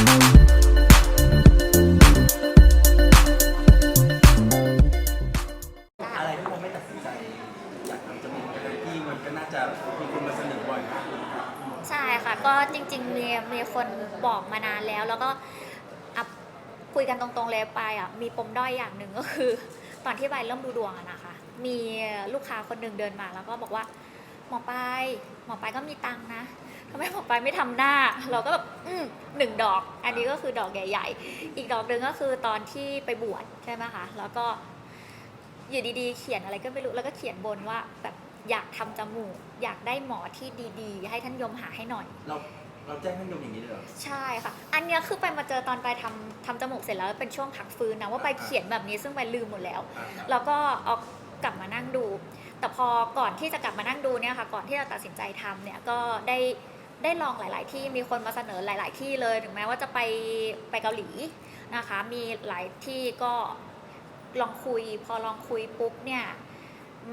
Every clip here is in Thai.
อะไรที่เราไม่ตัดสินใจอยากทำจมูกอะไรที่มันก็น่าจะมีคนมาเสนอบ่อยมากใช่ค่ะ ก็จริงๆมีมีคนบอกมานานแล้ว แล้วก็อัพคุยกันตรงๆเลยไปอะมีปมด้อยอย่างหนึ่งก็คือ ตอนที่ใบเริ่มดูดวงอะนะคะ มีลูกค้าคนหนึ่งเดินมาแล้วก็บอกว่าหมอปลายหมอปลายก็มีตังค์นะ ทำไมหมอปลายไม่ทำหน้า เราก็แบบอืมหนึ่งดอก อันนี้ก็คือดอกใหญ่ ๆ อีกดอกหนึ่งก็คือตอนที่ไปบวชใช่ไหมคะแล้วก็อยู่ดีๆ เขียนอะไรก็ไม่รู้แล้วก็เขียนบนว่าแบบอยากทำจมูก อยากได้หมอที่ดีๆ ให้ท่านยมหาให้หน่อย เราเราแจ้งท่านยมอย่างนี้เลยเหรอ ใช่ค่ะ อันเนี้ยคือไปมาเจอตอนไปทำทำจมูกเสร็จแล้วเป็นช่วงพักฟื้นนะว่าไปอ่าเขียนแบบนี้ซึ่งไปลืมหมดแล้ว อ่าแล้วก็เอากลับมานั่งดู แต่พอก่อนที่จะกลับมานั่งดูเนี่ยค่ะ ก่อนที่จะตัดสินใจทำเนี่ยก็ได้ ได้ลองหลาย ๆ ที่มีคนมาเสนอหลาย ๆ ที่เลยถึงแม้ว่าจะไปไปเกาหลีนะคะ มีหลายที่ก็ลองคุย พอลองคุยปุ๊บเนี่ย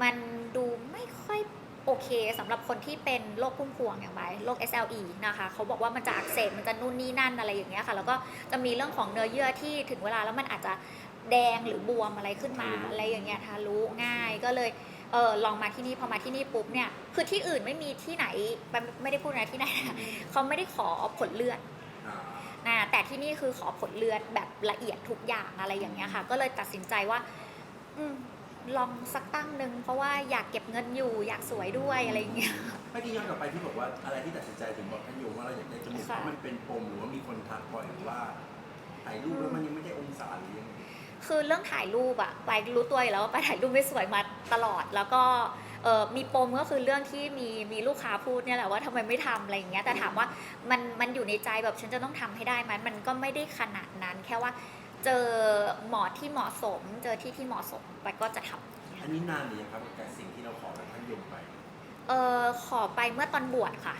มันดูไม่ค่อยโอเคสำหรับคนที่เป็นโรคพุ่มพวงอย่างไรโรค SLE นะคะเขาบอกว่ามันจะอักเสบมันจะนู่นนี่นั่นอะไรอย่างเงี้ยค่ะ แล้วก็จะมีเรื่องของเนื้อเยื่อที่ถึงเวลาแล้วมันอาจจะแดงหรือบวมอะไรขึ้นมาอะไรอย่างเงี้ยทะลุง่ายก็เลย เออลองมาที่นี่พอมาที่นี่ปุ๊บเนี่ยคือที่อื่นไม่มีที่ไหนไม่ไม่ได้พูดนะที่ไหนนะเขาไม่ได้ขอผลเลือดอ่านะแต่ที่นี่คือขอผลเลือดแบบละเอียดทุกอย่างอะไรอย่างเงี้ยค่ะ ก็เลยตัดสินใจว่าอืมลองสักตั้งหนึ่งเพราะว่าอยากเก็บเงินอยู่อยากสวยด้วยอะไรอย่างเงี้ยเมื่อกี้ย้อนกลับไปที่บอกว่าอะไรที่ตัดสินใจถึงบอกท่านยมว่าเราอยากได้จมูกเพค่ะราะมันเป็นปมหรือว่ามีคนทักบ่อยว่าถ่ายรูปแล้วมันยังไม่ได้องศาหรือยังไง คือเรื่องถ่ายรูปอะไปรู้ตัวอยู่แล้วว่าไปถ่ายรูปไม่สวยมาตลอด แล้วก็เออมีปมก็คือเรื่องที่มีมีลูกค้าพูดเนี่ยแหละว่าทำไมไม่ทำอะไรอย่างเงี้ยแต่ถามว่ามันมันอยู่ในใจแบบฉันจะต้องทำให้ได้ไหมันมันก็ไม่ได้ขนาดนั้น แค่ว่าเจอหมอที่เหมาะสม เจอที่ที่เหมาะสมไปก็จะทำอันนี้นานหรือยังครับกับการสิ่งที่เราขอจากท่านยมไปเออขอไปเมื่อตอนบวชค่ะ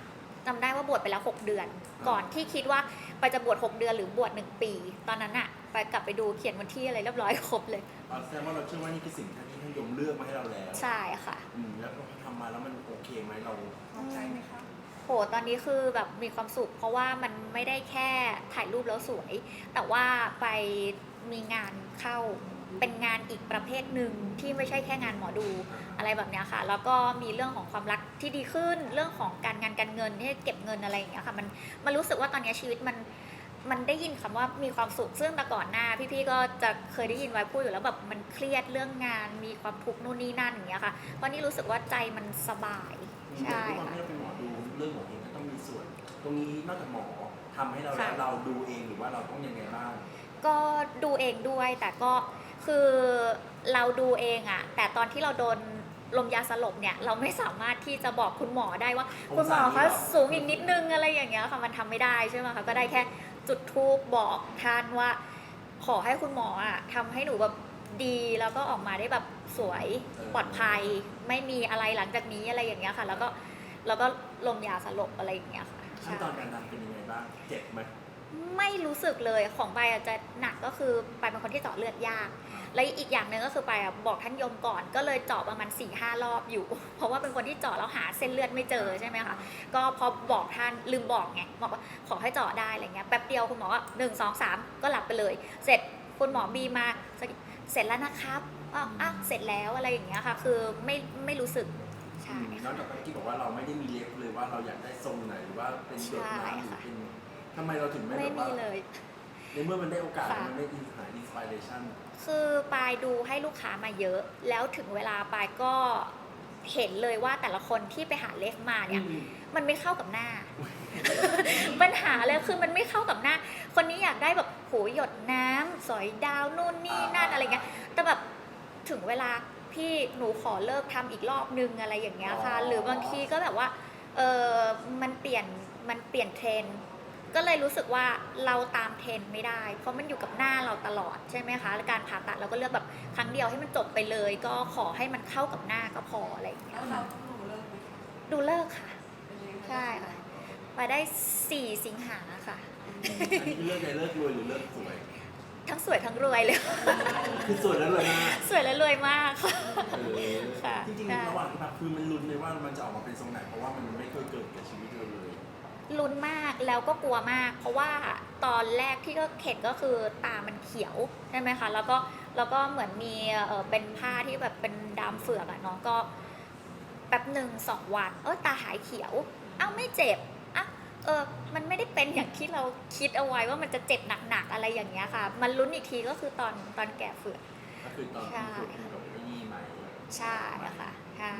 จำได้ว่าบวชไปแล้ว 6 เดือน ก่อนที่คิดว่าไปจะบวช6 เดือนหรือบวช1ปี ตอนนั้นอะ ไปกลับไปดูเขียนวันที่อะไรเรียบร้อยครบเลยอ๋อแสดงว่าเราเชื่อว่านี่คือสิ่งที่ท่านยมเลือกมาให้เราแล้วใช่ค่ะ อืมแล้วพอทำมาแล้วมันโอเคไหมเราโห ตอนนี้คือแบบมีความสุข เพราะว่ามันไม่ได้แค่ถ่ายรูปแล้วสวย แต่ว่าไปมีงานเข้า เป็นงานอีกประเภทหนึ่งที่ไม่ใช่แค่งานหมอดูอะไรแบบเนี้ยค่ะ แล้วก็มีเรื่องของความรักที่ดีขึ้น เรื่องของการงานการเงินที่เก็บเงินอะไรอย่างเงี้ยค่ะ มันมันรู้สึกว่าตอนนี้ชีวิตมัน มันได้ยินคำว่ามีความสุขซึ่งแต่ก่อนหน้า พี่ๆก็จะเคยได้ยินไว้พูดอยู่แล้วแบบมันเครียดเรื่องงาน มีความทุกข์นู่นนี่นั่นอย่างเงี้ยค่ะตอนนี้รู้สึกว่าใจมันสบายใช่ทุกวันค่ะที่เราเป็นหมอดูเรื่องของเองก็ต้องมีส่วน ตรงนี้นอกจากหมอทำให้เราแล้วค่ะเราดูเองหรือว่าเราต้องยังไงบ้างก็ดูเองด้วยแต่ก็คือเราดูเองอะแต่ตอนที่เราโดนลมยาสลบเนี่ยเราไม่สามารถที่จะบอกคุณหมอได้ว่า คุณหมอคะสูงอีกนิดนึงอะไรอย่างเงี้ยค่ะมันทำไม่ได้ใช่ไหมคะก็ได้แค่ จุดทูบบอกท่านว่า ขอให้คุณหมออะทำให้หนูแบบดีแล้วก็ออกมาได้แบบสวยเออปลอดภัย ไม่มีอะไรหลังจากนี้อะไรอย่างเงี้ยค่ะ แล้วก็แล้วก็ลมยาสลบอะไรอย่างเงี้ยค่ะขั้นใช่ตอนการทำเป็นยังไงบ้าง เจ็บไหม ไม่รู้สึกเลยของไปอาจจะหนักก็คือไปเป็นคนที่เจาะเลือดยาก และอีกอย่างหนึ่งก็คือไปอะบอกท่านยมก่อน ก็เลยเจาะประมาณ4ี่ห้ารอบอยู่ เพราะว่าเป็นคนที่เจาะแล้วหาเส้นเลือดไม่เจอใช่ไหมคะก็พอบอกท่านลืมบอกไงบอกว่าขอให้เจาะได้อะไรเงี้ยแป๊บเดียวคุณหมอว่าหนึ่งสองสามก็หลับไปเลย เสร็จคุณหมอบีมาสะกิดเสร็จแล้วนะครับอ้าวอ้าวเสร็จแล้วอะไรอย่างเงี้ยค่ะ คือไม่ไม่รู้สึกใช่นอกจากเมื่อกี้บอกว่าเราไม่ได้มีเล็บเลยว่าเราอยากได้ทรงไหนหรือว่าเป็นหยดน้ำหรือใช่ค่ะเป็น ทำไมเราถึงไม่ไม่แบบมีว่าเลย ในเมื่อมันได้โอกาสค่ะ มันได้อินหาอินสปิเรชันคือปายดูให้ลูกค้ามาเยอะ แล้วถึงเวลาปายก็เห็นเลยว่าแต่ละคนที่ไปหาเลฟมาเนี่ย มันไม่เข้ากับหน้า ปัญหาเลยคือมันไม่เข้ากับหน้า คนนี้อยากได้แบบโหหยดน้ำสอยดาวนู่นนี่นั่นอะไรเงี้ย แต่แบบถึงเวลาพี่หนูขอเลิกทำอีกรอบนึงอะไรอย่างเงี้ยค่ะอ๋อหรือบางทีก็แบบว่า เออมันเปลี่ยนมันเปลี่ยนเทรนด์ ก็เลยรู้สึกว่าเราตามเทรนด์ไม่ได้ เพราะมันอยู่กับหน้าเราตลอดใช่ไหมคะแล้วการผ่าตัดเราก็เลือกแบบครั้งเดียวให้มันจบไปเลย ก็ขอให้มันเข้ากับหน้าก็พออะไรอย่างเงี้ยแล้วเราต้องดูเรื่องไหมดูเลิกค่ะเป็นยังไงใช่ค่ะไปได้ 4 สิงหาค่ะ อันนี้คือเลิกในเลิกรวยหรือเลิกสวย ทั้งสวยทั้งรวยเลย คือสวยแล้วเลยนะสวยและรวยมากค่ะ เออค่ะจริงใช่ๆระหว่างที่แบบคือมันลุ้นเลยว่ามันจะออกมาเป็นทรงไหนเพราะว่ามันไม่เคยเกิดกับชีวิตเราเลยลุ้นมากแล้วก็กลัวมาก เพราะว่าตอนแรกที่ก็เข็ดก็คือตามันเขียวใช่ไหมคะแล้วก็แล้วก็เหมือนมีเออเป็นผ้าที่แบบเป็นดามเฟือกอะเนาะก็แป๊บหนึ่งสองวันเออตาหายเขียวเอ้าไม่เจ็บอะเออมันไม่ได้เป็นอย่างที่เราคิดเอาไว้ว่ามันจะเจ็บหนักๆอะไรอย่างเงี้ยค่ะ มันลุ้นอีกทีก็คือตอนตอนแกะเฟือกก็คือตอนที่คุยกับไอ้นี่ไหมใช่ค่ะใช่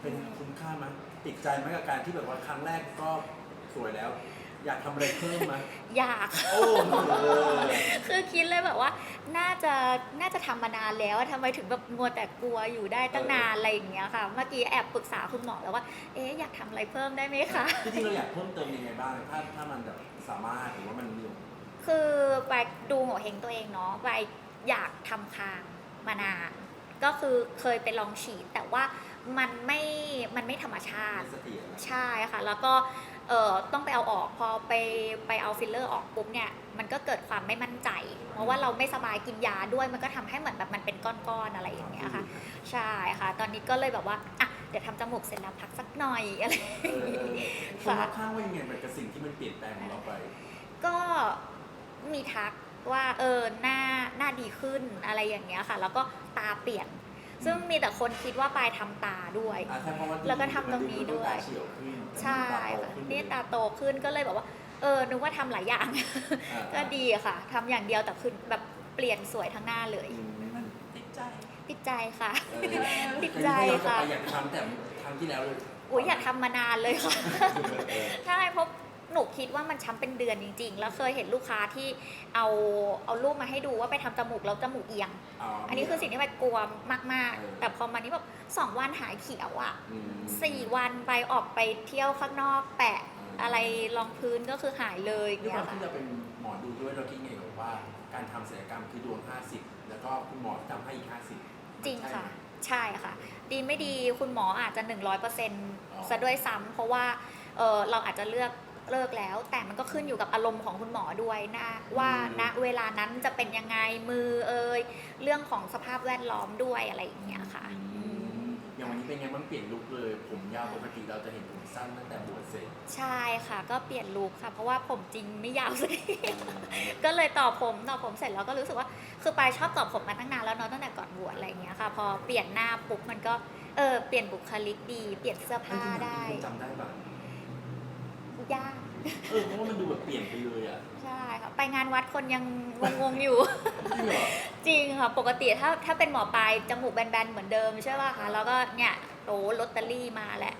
เป็นคุ้มค่าไหมติดใจไหมกับการที่แบบว่าครั้งแรกก็ สวยแล้ว อยากทำอะไรเพิ่มไหมอยาก โอ้โห คือคิดเลยแบบว่า น่าจะ น่าจะทำมานานแล้วทำไมถึงแบบมัวแต่กลัวอยู่ได้ตั้งนานอะไรอย่างเงี้ยค่ะ เมื่อกี้แอบปรึกษาคุณหมอแล้วว่า เอ๊ะ อยากทำอะไรเพิ่มได้ไหมคะ จริงๆเราอยากเพิ่มเติมยังไงบ้าง ถ้าถ้ามันแบบสามารถหรือว่ามันมีคือไปดูโหงเฮงตัวเองเนาะไปอยากทำคางมานาน ก็คือเคยไปลองฉีดแต่ว่ามันไม่ มันไม่ธรรมชาติสติอะไรใช่ค่ะ แล้วก็ เอ่อต้องไปเอาออกพอไปไปเอาฟิลเลอร์ออกปุ๊บเนี่ยมันก็เกิดความไม่มั่นใจ เพราะว่าเราไม่สบายกินยาด้วยมันก็ทำให้เหมือนแบบมันเป็นก้อนๆอะไรอย่างเงี้ยค่ะ ใช่ค่ะ ตอนนี้ก็เลยแบบว่าอะเดี๋ยวทำจมูกเสร็จแล้วพักสักหน่อยอะไรเออเออคนรอบข้างว่ายังไงแบบกับสิ่งที่มันเปลี่ยนแปลงของเราไป ก็มีทักว่าเออหน้าหน้าดีขึ้นอะไรอย่างเงี้ยค่ะ แล้วก็ตาเปลี่ยน ซึ่งมีแต่คนคิดว่าปลายทำตาด้วย อะถ้าเพราะว่าแล้วก็ทำตรงนี้ด้วย ตาเฉียวขึ้นใช่ค่ะนี่ตาโตขึ้นก็เลยแบบว่า เออนึกว่าทำหลายอย่าง อ่า ก็ดีอะค่ะทำอย่างเดียวแต่คือแบบเปลี่ยนสวยทั้งหน้าเลย อืมมันติดใจ ติดใจค่ะ เออติดใจค่ะ อยากจะทำแต่ครั้งที่แล้วเลยอุ้ยอยากทำมานานเลยค่ะเออใช่เพราะ หนูคิดว่ามันช้ำเป็นเดือนจริง ๆ แล้วเคยเห็นลูกค้าที่เอาเอารูปมาให้ดูว่าไปทำจมูกแล้วจมูกเอียง อันนี้คือสิ่งที่ไปกลัวมากเออๆแต่พอมานี้แบบสองวันหายเขียวอะอืมสี่วันไปออกไปเที่ยวข้างนอกแปะอะไรรองพื้นก็คือหายเลยด้วยเนี่ความยที่ค่ะเราเป็นหมอดูด้วยเราคิดไงกับว่าการทำศัลยกรรมคือดวง 50 แล้วก็คุณหมอทำให้อีก 50 จริงค่ะ ใช่ค่ะ ดีไม่ดีคุณหมออาจจะ 100%ซะด้วยซ้ำเพราะว่าเออเราอาจจะเลือก เลิกแล้ว แต่มันก็ขึ้นอยู่กับอารมณ์ของคุณหมอด้วยนะว่าณเวลานั้นจะเป็นยังไงมือเอ่ยเรื่องของสภาพแวดล้อมด้วยอะไรอย่างเงี้ยค่ะอืมอย่างวันนี้เป็นไงบ้างเปลี่ยนลุคเลย ผมยาวปกติเราจะเห็นผมสั้นตั้งแต่บวชเสร็จใช่ค่ะ ก็เปลี่ยนลุคค่ะ เพราะว่าผมจริงไม่ยาวสักทีก็เลยต่อผมต่อผมเสร็จแล้วก็รู้สึกว่าคือปายชอบต่อผมมาตั้งนานแล้วเนาะตั้งแต่ก่อนบวชอะไรอย่างเงี้ยค่ะ พอเปลี่ยนหน้าปุ๊บมันก็เออเปลี่ยนบุคลิกดี เปลี่ยนเสื้อผ้าได้คุณจำได้ปะ ยาก เออเพราะว่ามันดูแบบเปลี่ยนไปเลยอะใช่ค่ะไปงานวัดคนยังงงๆอยู่ จริงเหรอจริงค่ะปกติถ้าถ้าเป็นหมอปลายจมูกแบนๆเหมือนเดิมใช่ป่ะคะแล้วก็เนี่ยโอ้ลอตเตอรี่มาแหละ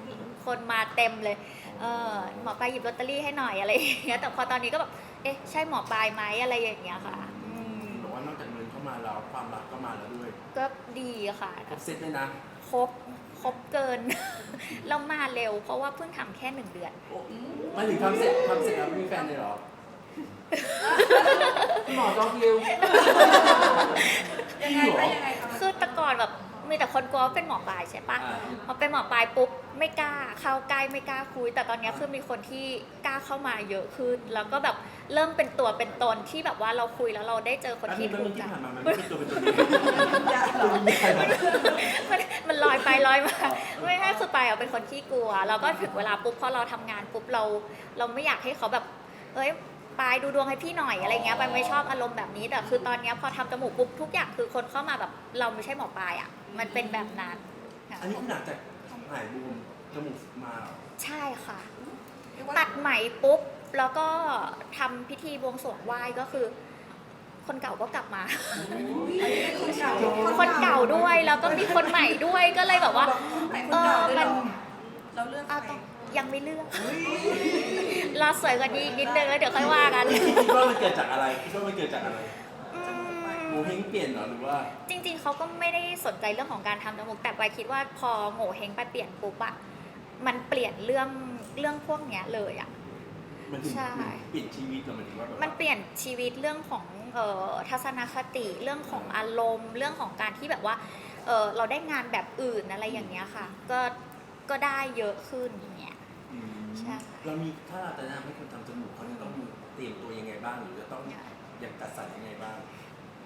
คนมาเต็มเลยเออหมอปลายหยิบลอตเตอรี่ให้หน่อยอะไรอย่างเงี้ยแต่พอตอนนี้ก็แบบเอ๊ะใช่หมอปลายไหมอะไรอย่างเงี้ยค่ะอืมบอกว่านอกจากเงินเข้ามาแล้วความรักก็มาแล้วด้วยก็ดีค่ะ ครบเซตเลยนะ ครบ ครบเกินแล้วมาเร็ว เพราะว่าเพิ่งทำแค่หนึ่งเดือนโอ้มาถึงทำเสร็จทำเสร็จแล้วไม่มีแฟนเลยเหรอคุณหมอจองคิวยังไงคะยังไงคะ คือแต่ก่อนแบบมีแต่คนกลัวว่าเป็นหมอปลายใช่ปะอ่า พอเป็นหมอปลายปุ๊บ ไม่กล้าเข้าใกล้ไม่กล้าคุย แต่ตอนนี้คือมีคนที่กล้าเข้ามาเยอะขึ้น แล้วก็แบบเริ่มเป็นตัวเป็นตนที่แบบว่าเราคุยแล้วเราได้เจอคนที่ถูกใจ มันไม่เป็นตัวเป็นตัวนี้อยากเหรอไม่ใช่หรอมันมันลอยไปลอยมาไม่ใช่คือไปอะเป็นคนขี้กลัว แล้วก็ถึงเวลาปุ๊บพอเราทำงานปุ๊บเรา เราไม่อยากให้เขาแบบ เอ้ยปายดูดวงให้พี่หน่อยอะไรเงี้ยไปายไม่ชอบอารมณ์แบบนี้แต่คือตอนเนี้ยพอทำจมูกปุ๊บทุกอย่างคือคนเข้ามาแบบเราไม่ใช่หมอปลายอะมันเป็นแบบนั้นค่ะ อันนี้คือหลังจากหายบูม จมูกมาเหรอใช่ค่ะ เรียกว่าตัดไหมปุ๊บ แล้วก็ทำพิธีบวงสรวงไหว้ก็คือ คนเก่าก็กลับมา คนเก่าคนเก่าด้วยแล้วก็มีคนใหม่ด้วยก็เลยแบบว่าไหนคนเก่าด้วยเหรอเออมันเราเลือกใคเอารต้องยังไม่เลือกรอสวยกว่านี้อีกนิดนึงแล้วเดี๋ยวค่อยว่ากันคิดว่ามันเกิดจากอะไรคิดว่ามันเกิดจากอะไรอืมหมูเฮงเปลี่ยนเหรอหรือว่าจริงๆ เขาก็ไม่ได้สนใจเรื่องของการทำจมูกแต่ไปคิดว่าพอโง่เฮงไปเปลี่ยนปุ๊บอะ มันเปลี่ยนเรื่องเรื่องพวกเนี้ยเลยอะมันถึงใช่ เปลี่ยนชีวิตเหรอหมันถึงว่าแบบมันเปลี่ยนชีวิตเรื่องของเอ่อทัศนคติเรื่องของอารมณ์ เรื่องของการที่แบบว่าเอ่อเราได้งานแบบอื่นอะไรอย่างเงี้ยค่ะ ก็ก็ได้เยอะขึ้นอย่างเงี้ย อืมใช่ เรามีถ้าเราจะแนะนำให้คนทำจมูกเขาจะต้องมีเตรียมตัวยังไงบ้าง หรือจะต้องอยากจัดสรรยังไงบ้าง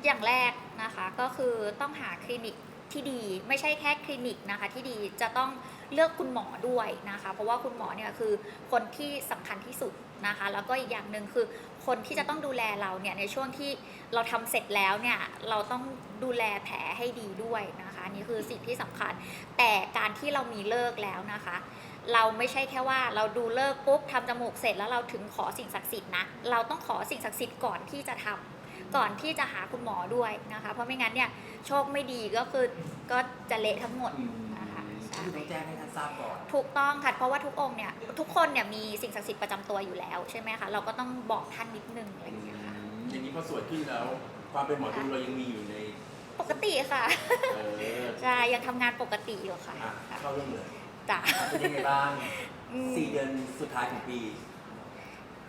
อย่างแรกนะคะก็คือต้องหาคลินิก ที่ดี ไม่ใช่แค่คลินิกนะคะที่ดีจะต้องเลือกคุณหมอด้วยนะคะ เพราะว่าคุณหมอเนี่ยคือคนที่สำคัญที่สุดนะคะ แล้วก็อีกอย่างหนึ่งคือคนที่จะต้องดูแลเราเนี่ยในช่วงที่เราทำเสร็จแล้วเนี่ยเราต้องดูแลแผลให้ดีด้วยนะคะนนี่คือสิ่งที่สำคัญ แต่การที่เรามีเลิกแล้วนะคะเราไม่ใช่แค่ว่าเราดูเลิกปุ๊บทำจมูกเสร็จแล้วเราถึงขอสิ่งศักดิ์สิทธิ์นะ เราต้องขอสิ่งศักดิ์สิทธิ์ก่อนที่จะทำ ก่อนที่จะหาคุณหมอด้วยนะคะ เพราะไม่งั้นเนี่ยโชคไม่ดีก็คือก็จะเละทั้งหมดอืมนะคะใช่คือต้องแจ้งให้ท่านทราบก่อน ถูกต้องค่ะเพราะว่าทุกองค์เนี่ยทุกคนเนี่ยมีสิ่งศักดิ์สิทธิ์ประจำตัวอยู่แล้วใช่ไหมคะเราก็ต้องบอกท่านนิดนึงอะไรอย่างเงี้ยค่ะอย่างนี้พอสวยขึ้นแล้ว ความเป็นหมอดูเรายังมีอยู่ใน ปกติค่ะเออใช่ยังทำงานปกติอยู่ค่ะอะค่ะเข้าเรื่องเลยจ้ะเป็นยังไงบ้างอืมสี่เดือนสุดท้ายของปี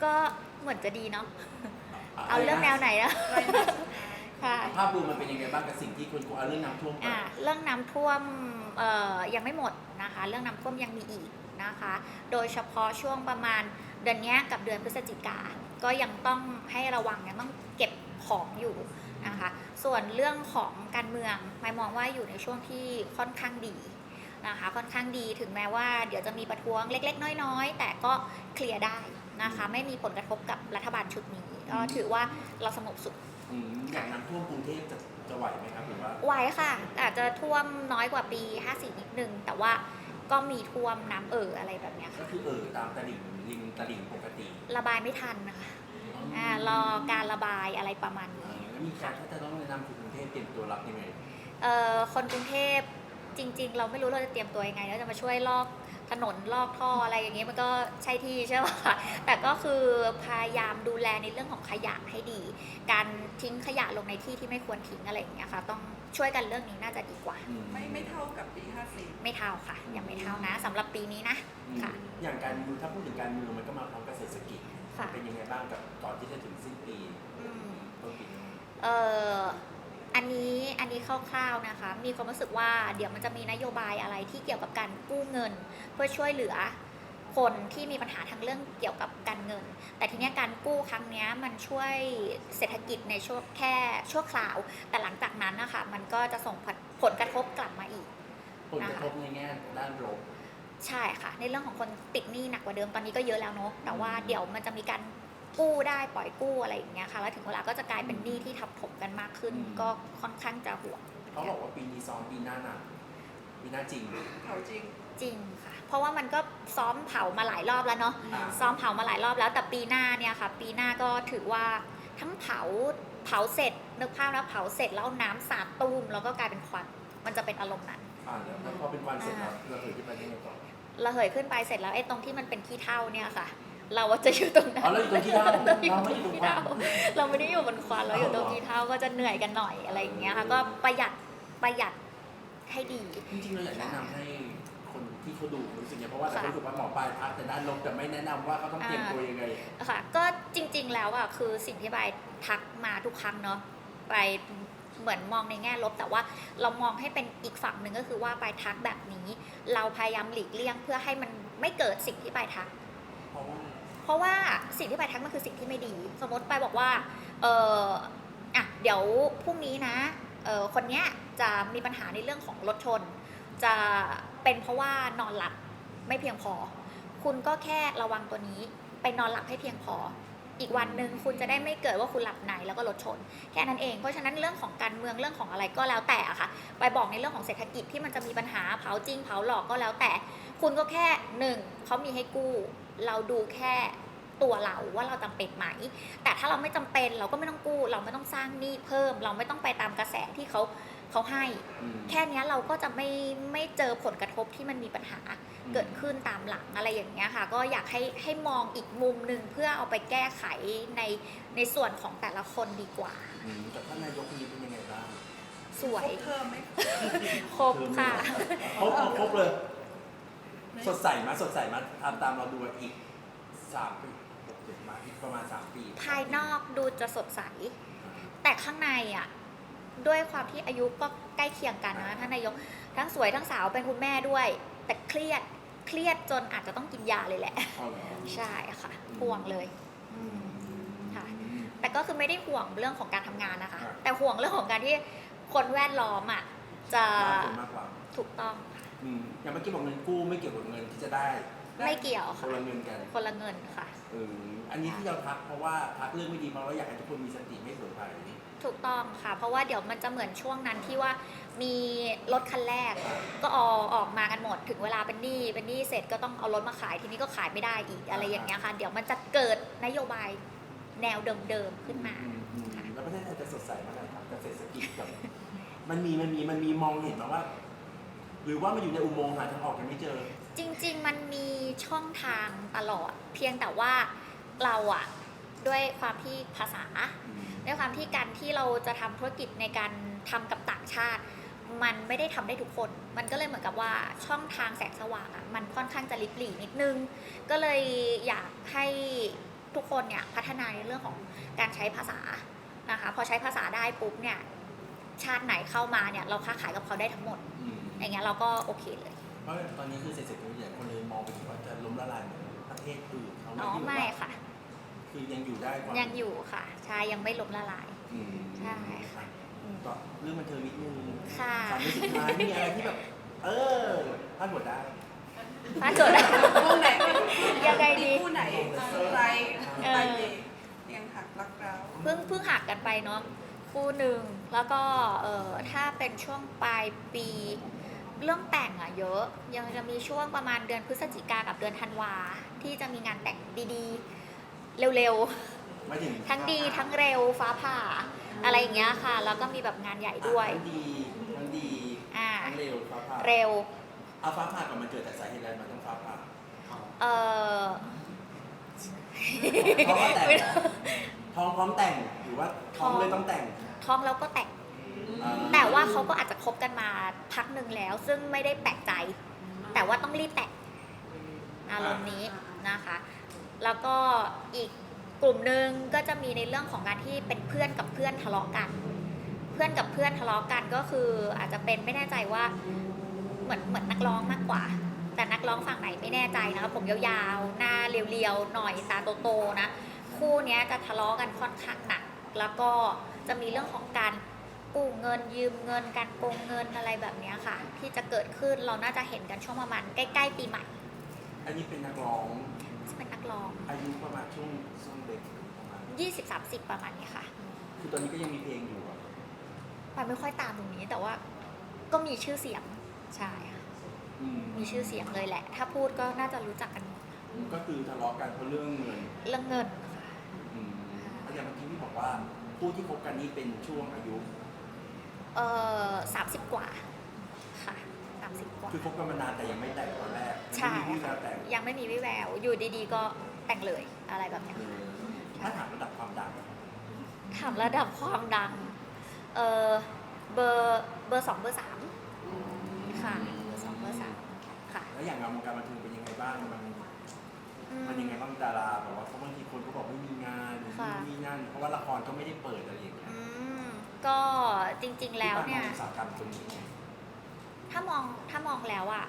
ก็เหมือนจะดีเนาะ เอาเรื่องแนวไหนนะค่ะ ภาพรวมมันเป็นยังไงบ้างกับสิ่งที่คนกลัวเอาเรื่องน้ำท่วมก่อน อ่าเรื่องน้ำท่วมเอ่อยังไม่หมดนะคะ เรื่องน้ำท่วมยังมีอีกนะคะ โดยเฉพาะช่วงประมาณเดือนเนี้ยกับเดือนพฤศจิกา ก็ยังต้องให้ระวังยังต้องเก็บของอยู่นะคะ ส่วนเรื่องของการเมืองไม่มองว่าอยู่ในช่วงที่ค่อนข้างดีนะคะ ค่อนข้างดีถึงแม้ว่าเดี๋ยวจะมีประท้วงเล็ก ๆ น้อย ๆ แต่ก็เคลียร์ได้นะคะ ไม่มีผลกระทบกับรัฐบาลชุดนี้ ก็ถือว่าเราสงบสุขอืมอย่างน้ำท่วมกรุงเทพจะจะไหวไหมครับหรือว่าไหวค่ะ อาจจะท่วมน้อยกว่าปี 54 นิดนึง แต่ว่าก็มีท่วมน้ำเอ่ออะไรแบบเนี้ยก็ค่ะคือเออตามตลิ่งริมตลิ่งปกติระบายไม่ทันนะคะอ่ารอการระบายอะไรประมาณเอนี้อแล้วมีการถ้าจะต้องแนะนำคนกรุงเทพเตรียมตัวรับยังไง เอ่อคนกรุงเทพจริง ๆ เราไม่รู้เราจะเตรียมตัวยังไง แล้วจะมาช่วยลอก ถนนลอกท่ออะไรอย่างเงี้ยมันก็ใช่ที่ใช่ไหมคะแต่ก็คือพยายามดูแลในเรื่องของขยะให้ดี การทิ้งขยะลงในที่ที่ไม่ควรทิ้งอะไรอย่างเงี้ยค่ะต้องช่วยกันเรื่องนี้น่าจะดีกว่าอืมไม่ไม่เท่ากับปี54ไม่เท่าค่ะ ยังไม่เท่านะสำหรับปีนี้นะอืมค่ะ อย่างการเมืองถ้าพูดถึงการเมืองมันก็มาพร้อมกับเศรษฐกิจค่ะเป็นยังไงบ้างกับก่อนที่จะถึงสิ้นปีอืมต้นปีเอ่อ อันนี้อันนี้คร่าวๆนะคะ มีความรู้สึกว่าเดี๋ยวมันจะมีนโยบายอะไรที่เกี่ยวกับการกู้เงิน เพื่อช่วยเหลือคนที่มีปัญหาทางเรื่องเกี่ยวกับการเงิน แต่ทีเนี้ยการกู้ครั้งเนี้ยมันช่วยเศรษฐกิจในช่วงแค่ชั่วคราว แต่หลังจากนั้นนะคะมันก็จะส่งผลผลกระทบกลับมาอีกผลกระทบในแง่ด้านลบใช่ค่ะ ในเรื่องของคนติดหนี้หนักกว่าเดิมตอนนี้ก็เยอะแล้วเนอะแต่ว่าเดี๋ยวมันจะมีการ กู้ได้ปล่อยกู้อะไรอย่างเงี้ยค่ะ แล้วถึงเวลาก็จะกลายเป็นหนี้ที่ทับถมกันมากขึ้น ก็ค่อนข้างจะห่วงเขาบอกว่าปีนี้ซ้อมปีหน้าหนักปีหน้าจริงเขาจริงจริงค่ะ เพราะว่ามันก็ซ้อมเผามาหลายรอบแล้วเนาะอ่าซ้อมเผามาหลายรอบแล้วแต่ปีหน้าเนี่ยค่ะ ปีหน้าก็ถือว่าทั้งเผาเผาเสร็จนึกภาพแล้วเผาเสร็จแล้วเอาน้ำสาดตุ้มแล้วก็กลายเป็นควันมันจะเป็นอารมณ์นั้นอ่าแล้วพอเป็นวันเสร็จแล้วเราถือที่ไปยังไงต่อระเหยขึ้นไปเสร็จแล้วไอ้ตรงที่มันเป็นขี้เถ้าเนี่ยค่ะ เราจะอยู่ตรงนั้นอ๋อเราอยู่ตรงที่เท่าเราอยู่เราตรไม่งอยู่ตรงขี้กลาเถ้างเราไม่ได้อยู่บนควันเราอยู่ตรงขี้เถ้าก็จะเหนื่อยกันหน่อยอะไรอย่างเงี้ยค่ะก็ประหยัดประหยัดให้ดี จริงๆเราอยากแนะนำให้คนที่เขาดูรู้สึกไงเพราะว่าเรารู้สึกว่าหมอปลายพักแต่ด้านลบแต่ไม่แนะนำว่าเขาต้องเตรียมตัวยังไง ค่ะก็จริง ๆ แล้วอะคือสิ่งที่ใบทักมาทุกครั้งเนาะไปเหมือนมองในแง่ลบ แต่ว่าเรามองให้เป็นอีกฝั่งหนึ่งก็คือว่าไปทักแบบนี้ เราพยายามหลีกเลี่ยงเพื่อให้มันไม่เกิดสิ่งที่ไปทัก ราะว่าสิ่งที่ไปทักมันคือสิ่งที่ไม่ดี สมมติไปบอกว่า เอออะเดี๋ยวพรุ่งนี้นะ เออคนเนี้ยจะมีปัญหาในเรื่องของรถชน จะเป็นเพราะว่านอนหลับไม่เพียงพอ คุณก็แค่ระวังตัวนี้ ไปนอนหลับให้เพียงพอ อีกวันหนึ่งคุณจะได้ไม่เกิดว่าคุณหลับในแล้วก็รถชน แค่นั้นเอง เพราะฉะนั้นเรื่องของการเมืองเรื่องของอะไรก็แล้วแต่อะค่ะไปบอกในเรื่องของเศรษฐกิจที่มันจะมีปัญหาเผาจริงเผาหลอกก็แล้วแต่ คุณก็แค่หนึ่งเขามีให้กู้ เราดูแค่ตัวเราว่าเราจำเป็นไหม แต่ถ้าเราไม่จำเป็นเราก็ไม่ต้องกู้ เราไม่ต้องสร้างหนี้เพิ่ม เราไม่ต้องไปตามกระแสที่เขา เขาให้อืมแค่เนี้ยเราก็จะไม่ไม่เจอผลกระทบที่มันมีปัญหาเกิดขึ้นตามหลังอะไรอย่างเงี้ยค่ะ ก็อยากให้ให้มองอีกมุมหนึ่งเพื่อเอาไปแก้ไขในในส่วนของแต่ละคนดีกว่าอืมแต่ท่านนายกคนนี้เป็นยังไงบ้างสวยครบเทอมไหมครบค่ะครบครบเลย สดใสมาสดใสมาทำตามเราดูอีกสามปีหกเจ็ดมาอีกประมาณสามปี ภายนอกดูจะสดใส แต่ข้างในอะ ด้วยความที่อายุก็ใกล้เคียงกันนะท่านนายกทั้งสวยทั้งสาวเป็นคุณแม่ด้วย แต่เครียดเครียดจนอาจจะต้องกินยาเลยแหละ เอาเหรอใช่ค่ะห่วงเลยอืมค่ะ แต่ก็คือไม่ได้ห่วงเรื่องของการทำงานนะคะ แต่ห่วงเรื่องของการที่คนแวดล้อมอะจะมากคนมากกว่าถูกต้องค่ะอืมอย่างเมื่อกี้บอกเงินกู้ไม่เกี่ยวกับเงินที่จะได้ไม่เกี่ยวคค่ะนละเงินกันคนละเงินค่ะ เอออันนี้ที่เราทักเพราะว่าทักเรื่องไม่ดีเพราะเราอยากให้ทุกคนมีสติไม่เผลอไป ถูกต้องค่ะ เพราะว่าเดี๋ยวมันจะเหมือนช่วงนั้นที่ว่ามีรถคันแรก ก็ออกออกมากันหมดถึงเวลาเป็นหนี้เป็นหนี้เสร็จก็ต้องเอารถมาขายทีนี้ก็ขายไม่ได้อีกอะไรอย่างเงี้ยค่ะ เดี๋ยวมันจะเกิดนโยบายแนวเดิมๆขึ้นมา อืมอืมค่ะแล้วประเทศไทยจะสดใสเมื่อไหร่ครับกับเศรษฐกิจกับมันมีมันมีมันมีมองเห็นมาว่า หรือว่ามันอยู่ในอุโมงค์หาทางออกยังไม่เจอ จริงๆ มันมีช่องทางตลอด เพียงแต่ว่าเราอะด้วยความที่ภาษา ด้วยความที่การที่เราจะทำธุรกิจในการทำกับต่างชาติ มันไม่ได้ทำได้ทุกคน มันก็เลยเหมือนกับว่าช่องทางแสงสว่างอะมันค่อนข้างจะลิบหลีนิดนึง ก็เลยอยากให้ทุกคนเนี่ยพัฒนาในเรื่องของการใช้ภาษานะคะพอใช้ภาษาได้ปุ๊บเนี่ยชาติไหนเข้ามาเนี่ยเราค้าขายกับเขาได้ทั้งหมดอืมอย่างเงี้ยเราก็โอเคเลยเพราะตอนนี้คือเศรษฐกิจใหญ่คนเลยมองไปถึงว่าจะล้มละลายเหมือนประเทศอื่นเขาอ๋อที่แบบไม่ว่าค่ะ คือยังอยู่ได้กว่ายังอยู่ค่ะใช่ยังไม่ล้มละลาย อืมใช่ค่ะก็เรื่องบันเทิงนิดนึงค่ะสามเดือนสุดท้ายมีอะไรที่แบบ เออพลาดหมดได้ฟ้าจด คู่ไหนยังไงดีมีคู่ไหนเซอร์ไพรส์เออไปเลยยังหักรักเราเพิ่งเพิ่งหักกันไปเนาะคู่หนึ่งแล้วก็เออถ้าเป็นช่วงปลายปี เรื่องแต่งอะเยอะ ยังจะมีช่วงประมาณเดือนพฤศจิกากับเดือนธันวาที่จะมีงานแต่งดีๆ เร็วไม่ถึงๆ ทั้งดีทั้งเร็วฟ้าผ่า อะไรอย่างเงี้ยค่ะ แล้วก็มีแบบงานใหญ่ด้วย ทั้งดีทั้งดีอ่า ทั้งเร็วฟ้าผ่าเร็ว เอาฟ้าผ่าก่อนมันเกิดจากสาเหตุอะไรมันต้องฟ้าผ่า เออ เพราะว่าแต่งท้องพร้อมแต่งหรือว่าท้องเลยต้องแต่งท้องแล้วก็แต่ง อ่าแต่ว่าเขาก็อาจจะคบกันมาพักหนึ่งแล้ว ซึ่งไม่ได้แปลกใจ แต่ว่าต้องรีบแต่งอารมณ์นี้นะคะ แล้วก็อีกกลุ่มหนึ่งก็จะมีในเรื่องของการที่เป็นเพื่อนกับเพื่อนทะเลาะกัน เพื่อนกับเพื่อนทะเลาะกันก็คืออาจจะเป็นไม่แน่ใจว่าเหมือนเหมือนนักร้องมากกว่า แต่นักร้องฝั่งไหนไม่แน่ใจนะคะผมยาวๆ หน้าเรียวๆ หน่อยตาโตๆนะคู่นี้จะทะเลาะกันค่อนข้างหนัก แล้วก็จะมีเรื่องของการกู้เงินยืมเงินการโกงเงินอะไรแบบนี้ค่ะ ที่จะเกิดขึ้นเราน่าจะเห็นกันช่วงประมาณใกล้ ๆ ปีใหม่ อันนี้เป็นนักร้อง ที่เป็นนักร้อง อายุประมาณช่วงช่วงเด็กประมาณ20-30 ประมาณนี้ค่ะคือตอนนี้ก็ยังมีเพลงอยู่อะปายไม่ค่อยตามตรงนี้แต่ว่าก็มีชื่อเสียงใช่ค่ะอืมมีชื่อเสียงเลยแหละ ถ้าพูดก็น่าจะรู้จักกันหมดก็คือทะเลาะกันเพราะเรื่องเงินเรื่องเงินค่ะ อืมแล้วอย่างเมื่อกี้พี่บอกว่าผู้ที่คบกันนี่เป็นช่วงอายุ เออสามสิบกว่าค่ะสามสิบกว่า คือคบกันมานานแต่ยังไม่แต่งตอนแรก ใช่ไม่มีวี่แววแต่งยังไม่มีวิแวว อยู่ดีๆ ก็แต่งเลยอะไรแบบเนี้ยเออถ้าถามระดับความดังถามระดับความดัง เออเบอร์เบอร์สองเบอร์สามค่ะ เบอร์สองเบอร์สามค่ะแล้วอย่างงานวงการบันเทิงเป็นยังไงบ้างมันอืม มันยังไงบ้างดาราแบบว่าเพราะบางทีคนก็บอกไม่มีงานหรือค่ะไม่มีงานเพราะว่าละครก็ไม่ได้เปิดอะไรอย่างเงี้ยอืมก็จริงๆแล้วเนี่ย ที่บ้าอุตสาหกรรมตรงนี้ไงถ้ามองถ้ามองแล้วอะ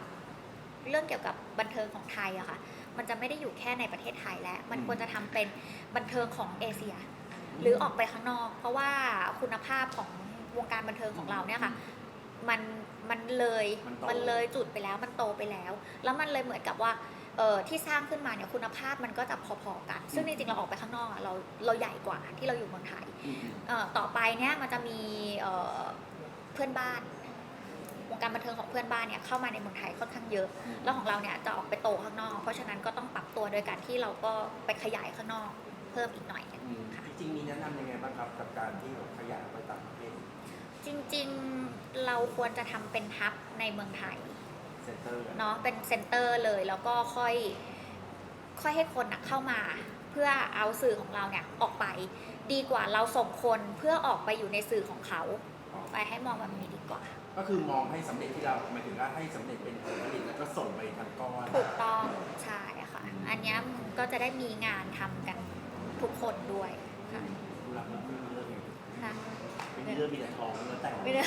เรื่องเกี่ยวกับบันเทิงของไทยอะค่ะ มันจะไม่ได้อยู่แค่ในประเทศไทยแล้ว มันควรจะทำเป็นบันเทิงของเอเชีย หรือออกไปข้างนอก เพราะว่าคุณภาพของวงการบันเทิงของเราเนี่ยค่ะมันมันเลยมันโตมันเลยจุดไปแล้วมันโตไปแล้ว แล้วมันเลยเหมือนกับว่าเออที่สร้างขึ้นมาเนี่ยคุณภาพมันก็จะพอๆกัน ซึ่งจริงๆเราออกไปข้างนอกอะเราเราใหญ่กว่าที่เราอยู่เมืองไทยอืมเอ่อต่อไปเนี่ยมันจะมีเอ่อเพื่อนบ้าน วงการบันเทิงของเพื่อนบ้านเนี่ยเข้ามาในเมืองไทยค่อนข้างเยอะอืมแล้วของเราเนี่ยจะออกไปโตข้างนอก เพราะฉะนั้นก็ต้องปรับตัวโดยการที่เราก็ไปขยายข้างนอกเพิ่มอีกหน่อยหนึงอืมค่ะ จริงๆมีแนะนำยังไงบ้างครับกับการที่แบบขยายไปต่างประเทศจริงๆเราควรจะทำเป็นฮับในเมืองไทย เซ็นเตอร์เนาะเป็นเซ็นเตอร์เลยแล้วก็ค่อยค่อยให้คนนะเข้ามา เพื่อเอาสื่อของเราเนี่ยออกไป ดีกว่าเราส่งคนเพื่อออกไปอยู่ในสื่อของเขาไปให้มองแบบนี้ดีกว่า ก็คือมองให้สำเร็จที่เราหมายถึงว่าให้สำเร็จเป็นผลผลิตแล้วก็ส่งไปทางก้อนถูกต้องใช่ค่ะ อันเนี้ยมันก็จะได้มีงานทำกันทุกคนด้วยค่ะผู้รับมันไม่เลิกเลยค่ะเป็นเรื่องมีแต่ทองแล้วแต่ง ไม่ได้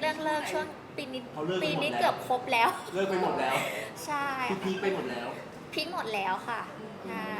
เรื่องเลิกช่วงปีนี้เขาเลิกไปปีหมดนี้แล้วเกือบครบแล้ว เลิกไปหมดแล้วใช่คือพีคไปหมดแล้วพลิกหมดแล้วค่ะใช่